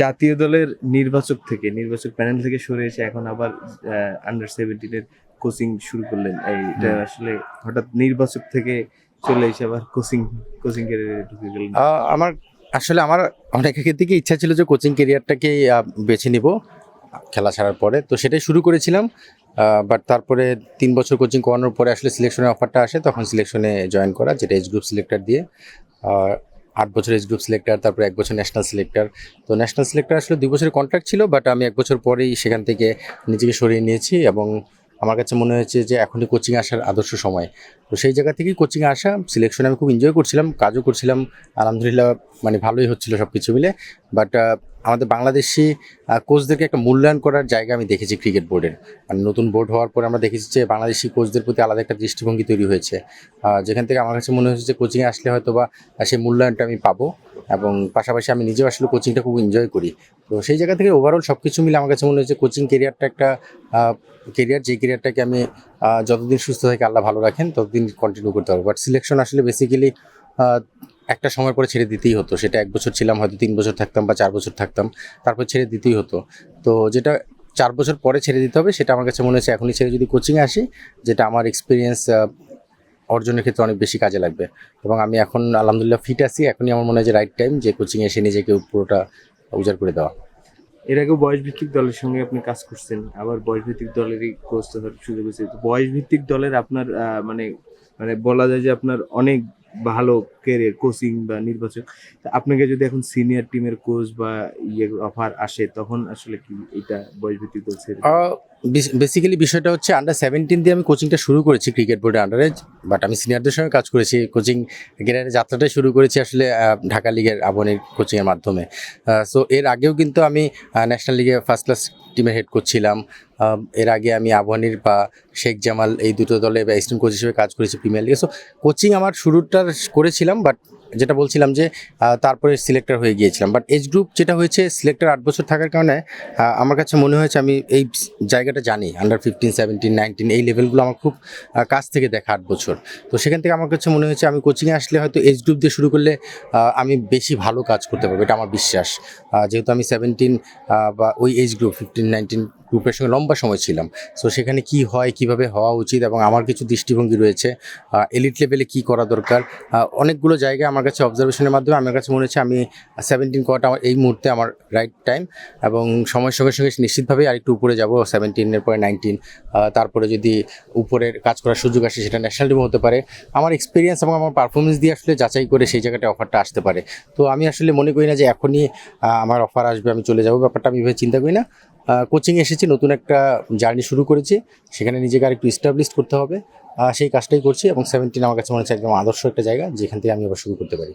জাতীয় দলের নির্বাচক থেকে নির্বাচক প্যানেল থেকে সরে এসে এখন আবার আন্ডার সেভেন্টিনের কোচিং শুরু করলেন। এইটা আসলে হঠাৎ নির্বাচক থেকে চলে এসে আবার কোচিং কোচিং ক্যারিয়ারে ঢুকে গেলেন। আমার আসলে আমার অনেক থেকে ইচ্ছা ছিল যে কোচিং কেরিয়ারটাকে বেছে নিব খেলা ছাড়ার পরে। তো সেটাই শুরু করেছিলাম বাট তারপরে তিন বছর কোচিং করানোর পরে আসলে সিলেকশনের অফারটা আসে তখন সিলেকশনে জয়েন করা যেটা এজ গ্রুপ সিলেক্টর দিয়ে। আট বছর এজ গ্রুপ সিলেক্টার তারপরে এক বছর ন্যাশনাল সিলেক্টার তো ন্যাশনাল সিলেক্টার আসলে দুই বছরের কন্ট্রাক্ট ছিল বাট আমি এক বছর পরেই সেখান থেকে নিজেকে সরিয়ে নিয়েছি এবং আমার কাছে মনে হয়েছে যে এখনই কোচিং আসার আদর্শ সময়। তো সেই জায়গা থেকেই কোচিংয়ে আসা সিলেকশনে আমি খুব এনজয় করছিলাম, কাজও করছিলাম, আলহামদুলিল্লাহ মানে ভালোই হচ্ছিল সব কিছু মিলে বাট আমাদের বাংলাদেশি কোচদেরকে একটা মূল্যায়ন করার জায়গা আমি দেখেছি ক্রিকেট বোর্ডের মানে নতুন বোর্ড হওয়ার পরে আমরা দেখেছি যে বাংলাদেশি কোচদের প্রতি আলাদা একটা দৃষ্টিভঙ্গি তৈরি হয়েছে। যেখান থেকে আমার কাছে মনে হয়েছে যে কোচিংয়ে আসলে হয়তো বা সেই মূল্যায়নটা আমি পাবো। এবং পাশাপাশি আমি নিজেও আসলে কোচিংটা খুব এনজয় করি। তো সেই জায়গা থেকে ওভারঅল সব কিছু মিলে আমার কাছে মনে হয়েছে কোচিং কেরিয়ারটা একটা কেরিয়ার যে কেরিয়ারটাকে আমি যতদিন সুস্থ থাকি আল্লাহ ভালো রাখেন, ততদিন কন্টিনিউ করতে পারব। বাট সিলেকশন আসলে বেসিক্যালি একটা সময় পরে ছেড়ে দিতেই হতো। সেটা এক বছর ছিলাম, হয়তো তিন বছর থাকতাম বা চার বছর থাকতাম, তারপর ছেড়ে দিতেই হতো। তো যেটা চার বছর পরে ছেড়ে দিতে হবে, সেটা আমার কাছে মনে হচ্ছে এখনই ছেড়ে যদি কোচিংয়ে আসি, যেটা আমার এক্সপিরিয়েন্স অর্জনের ক্ষেত্রে অনেক বেশি কাজে লাগবে। এবং আমি এখন, আলহামদুলিল্লাহ ফিট আছি। এখনই আমার মনে হয় যে রাইট টাইম যে কোচিং এসে নিজেকে পুরোটা উজাড় করে দেওয়া। এর আগে বয়স ভিত্তিক দলের সঙ্গে আপনি কাজ করছেন, আবার বয়স ভিত্তিক দলেরই কোচ হওয়ার সুযোগ হয়েছে। বয়স ভিত্তিক দলের আপনার মানে মানে বলা যায় যে আপনার অনেক ভালো কেরিয়ার কোচিং বা নির্বাচক আপনাকে যদি এখন সিনিয়র টিমের কোচ বা ইয়ে অফার আসে, তখন আসলে কি এটা বয়স ভিত্তিক দল ছেড়ে বেসিক্যালি বিষয়টা হচ্ছে আন্ডার সেভেন্টিন দিয়ে আমি কোচিংটা শুরু করেছি ক্রিকেট বোর্ডের আন্ডারে বাট আমি সিনিয়রদের সঙ্গে কাজ করেছি কোচিং ক্যারিয়ারের যাত্রাটাই শুরু করেছি আসলে ঢাকা লিগের আবনের কোচিংয়ের মাধ্যমে। সো এর আগেও কিন্তু আমি ন্যাশনাল লিগে ফার্স্ট ক্লাস টিমের হেড করছিলাম এর আগে আমি আবহানির বা শেখ জামাল এই দুটো দলে বা অ্যাসিস্ট্যান্ট কোচ হিসেবে কাজ করেছি প্রিমিয়ার লিগে। সো কোচিং আমার শুরুটা করেছিলাম বাট যেটা বলছিলাম যে তারপরে সিলেক্টর হয়ে গিয়েছিলাম। বাট এজ গ্রুপ যেটা হয়েছে সিলেক্টর আট বছর থাকার কারণে আমার কাছে মনে হয়েছে আমি এই জায়গাটা জানি। আন্ডার ফিফটিন সেভেন্টিন নাইনটিন এই লেভেলগুলো আমার খুব কাছ থেকে দেখা আট বছর। তো সেখান থেকে আমার কাছে মনে হয়েছে আমি কোচিংয়ে আসলে হয়তো এজ গ্রুপ দিয়ে শুরু করলে আমি বেশি ভালো কাজ করতে পারব, এটা আমার বিশ্বাস। যেহেতু আমি সেভেন্টিন বা ওই এজ গ্রুপ ফিফটিন নাইনটিন গ্রুপের সঙ্গে লম্বা সময় ছিলাম। সো সেখানে কি হয়, কীভাবে হওয়া উচিত এবং আমার কিছু দৃষ্টিভঙ্গি রয়েছে। এলিট লেভেলে কি করা দরকার? অনেকগুলো জায়গায় আমার কাছে অবজারভেশনের মাধ্যমে আমার কাছে মনে হচ্ছে আমি সেভেন্টিন করাটা আমার, এই মুহূর্তে আমার রাইট টাইম এবং সময়ের সঙ্গে সঙ্গে নিশ্চিতভাবেই আরেকটু উপরে যাব সেভেন্টিনের পরে নাইনটিন তারপরে যদি উপরের কাজ করার সুযোগ আসে, সেটা ন্যাশনাল টিমে হতে পারে। আমার এক্সপিরিয়েন্স এবং আমার পারফরমেন্স দিয়ে আসলে যাচাই করে সেই জায়গাটা অফারটা আসতে পারে। তো আমি আসলে মনে করি না যে এখনই আমার অফার আসবে, আমি চলে যাব। ব্যাপারটা আমি এভাবে চিন্তা করি না। কোচিং এসেছি, নতুন একটা জার্নি শুরু করেছি। সেখানে নিজেকে আর একটু ইস্টাবলিশ করতে হবে। সেই কাজটাই করছি এবং সেভেন্টিন আমার কাছে মনে হচ্ছে একদম আদর্শ একটা জায়গা, যেখান থেকে আমি আবার শুরু করতে পারি।